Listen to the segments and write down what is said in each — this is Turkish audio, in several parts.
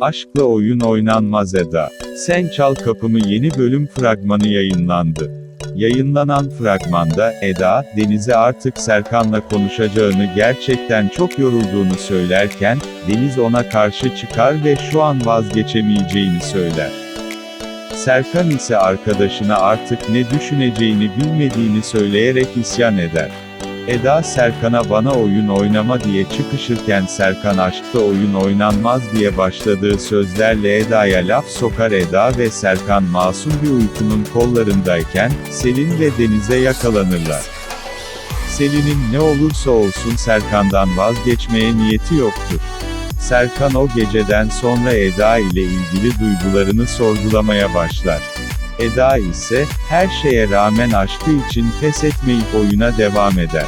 Aşkla oyun oynanmaz Eda. Sen Çal Kapımı yeni bölüm fragmanı yayınlandı. Yayınlanan fragmanda, Eda, Deniz'e artık Serkan'la konuşacağını gerçekten çok yorulduğunu söylerken, Deniz ona karşı çıkar ve şu an vazgeçemeyeceğini söyler. Serkan ise arkadaşına artık ne düşüneceğini bilmediğini söyleyerek isyan eder. Eda Serkan'a bana oyun oynama diye çıkışırken Serkan aşkta oyun oynanmaz diye başladığı sözlerle Eda'ya laf sokar Eda ve Serkan masum bir uykunun kollarındayken, Selin ve Deniz'e yakalanırlar. Selin'in ne olursa olsun Serkan'dan vazgeçmeye niyeti yoktur. Serkan o geceden sonra Eda ile ilgili duygularını sorgulamaya başlar. Eda ise, her şeye rağmen aşkı için pes etmeyip oyuna devam eder.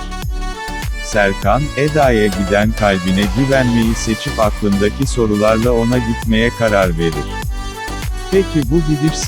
Serkan, Eda'ya giden kalbine güvenmeyi seçip aklındaki sorularla ona gitmeye karar verir. Peki bu gidiş